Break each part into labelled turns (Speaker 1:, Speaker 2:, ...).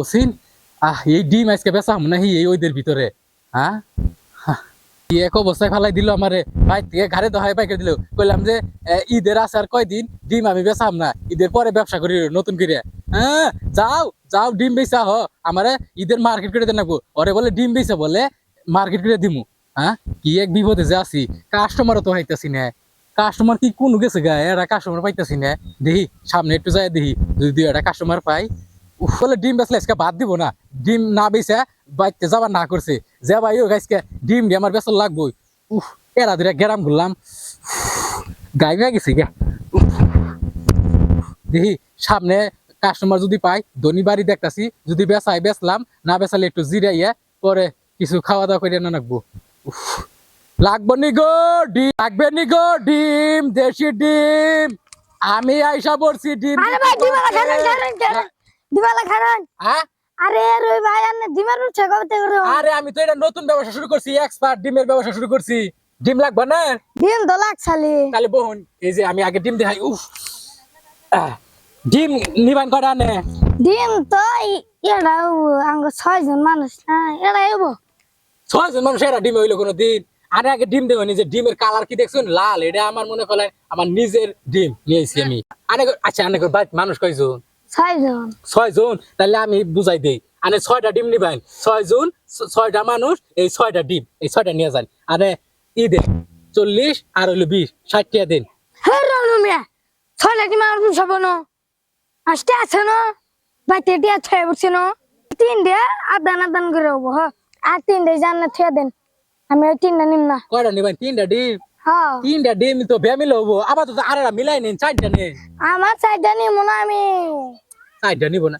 Speaker 1: ওসিন আহ, এই ডিম আজকে বেচা না হি এই ওইদের ভিতরে। হ্যাঁ এক অবস্থায় ফেলাই দিল আমারে। ভাই থেকে ঘাড়ে দহাই দিল। কইলাম যে ঈদের কয়দিন? ডিম আমি না। ঈদের পরে ব্যবসা করি নতুন করে। হ্যাঁ যাও যাও, ডিম হ। আমারে ঈদের মার্কেট করে দেন ওরে বলে, ডিম বেচা বলে মার্কেট করে দিমু। হ্যাঁ কি এক বিপদে যে আছি। কাস্টমারও তো হাইতাছি না। কাস্টমার কি কোন গেছে গা? এরা কাস্টমার পাইতাছি না। দেখি, সামনে একটু যাই দেখি। যদি একটা কাস্টমার পাই বলে ডিম বেচলে আজকে বাদ দিব না। ডিম না বেচে বাইতে যাবার না করছে। যে ভাই ও ডিম দিয়ে আমার বেসল লাগবো উফ এরা দিরা গেরাম ঘুরলাম। গাই গাই গেছি গা। দেখি সামনে কাস্টমার যদি পাই ধনী বাড়ি দেখতাছি যদি বেচাই বেচলাম না বেচালে একটু জিরাইয়া পরে কিছু খাওয়া দাওয়া করে না রাখব উফ। লাগবো নি গো ডিম লাগবে নি গো ডিম দেশি ডিম। আমি আইসা পড়ছি ডিম
Speaker 2: আরে ডিমালা খারান
Speaker 1: হ্যাঁ?
Speaker 2: আরে রই ভাই আনে ডিমার উঠছে কবে করে
Speaker 1: আরে আমি তো এটা নতুন ব্যবসা শুরু করছি এক্সপার্ট ডিমের ব্যবসা শুরু করছি। ডিম লাগবে না?
Speaker 2: ডিম তো লাগছালি।
Speaker 1: তাহলে বহুন এই যে আমি আগে ডিম দেখাই উফ। ডিম নিবান কটা নে
Speaker 2: ডিম তো এরা আঙ্গ ছয় জন মানুষ না এরা এবো।
Speaker 1: ছয় জন মানুষ এরা ডিম হইল কোনো দিন আরে আগে ডিম দেবো যে ডিমের কালার কি দেখছেন লাল এটা আমার মনে করেন আমার নিজের ডিম নিয়েছি আমি। আনে আচ্ছা আনে মানুষ কয়জন?
Speaker 2: ছয় জন?
Speaker 1: তাহলে আমি বুঝাই দেই। আনে ছয়টা ডিম নিবেন? ছয় জন ছয়টা মানুষ এই ছয়টা ডিম এই ছয়টা নিয়ে যান। আরে ই দেন চল্লিশ আর হইল বিশ ষাট দিন।
Speaker 2: হে রনু মিয়া ছয় লাখ ডিম আর সব ন? আসতে আছে না? বাইতে দিয়া ছয় না? তিন দিয়ে আদান আদান করে হব হ? আর তিন দিয়ে জান না থুয়ে দেন। আমি ওই তিনটা নিম না।
Speaker 1: কয়টা নিবেন? তিনটা ডিম? তিনটা ডিম তো ফ্যামিলি হব। আবার তো আরেরা মিলাই নেন চারটা নিন
Speaker 2: আমার চারটা না আমি।
Speaker 1: চারটা নিব না।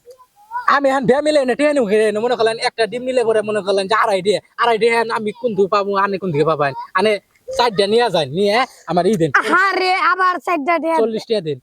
Speaker 1: আমি এখন ব্যামিলে না টেনে মুখে মনে করলেন একটা ডিম নিলে পরে মনে করলেন যে আড়াই দিয়ে আড়াই দিয়ে আমি কোন দিকে পাবো আনে কোন দিকে পাবেন আনে চারটা নিয়ে যান নিয়ে আমার ই দিন।
Speaker 2: আরে আবার চারটা
Speaker 1: দিন। চল্লিশটা দিন।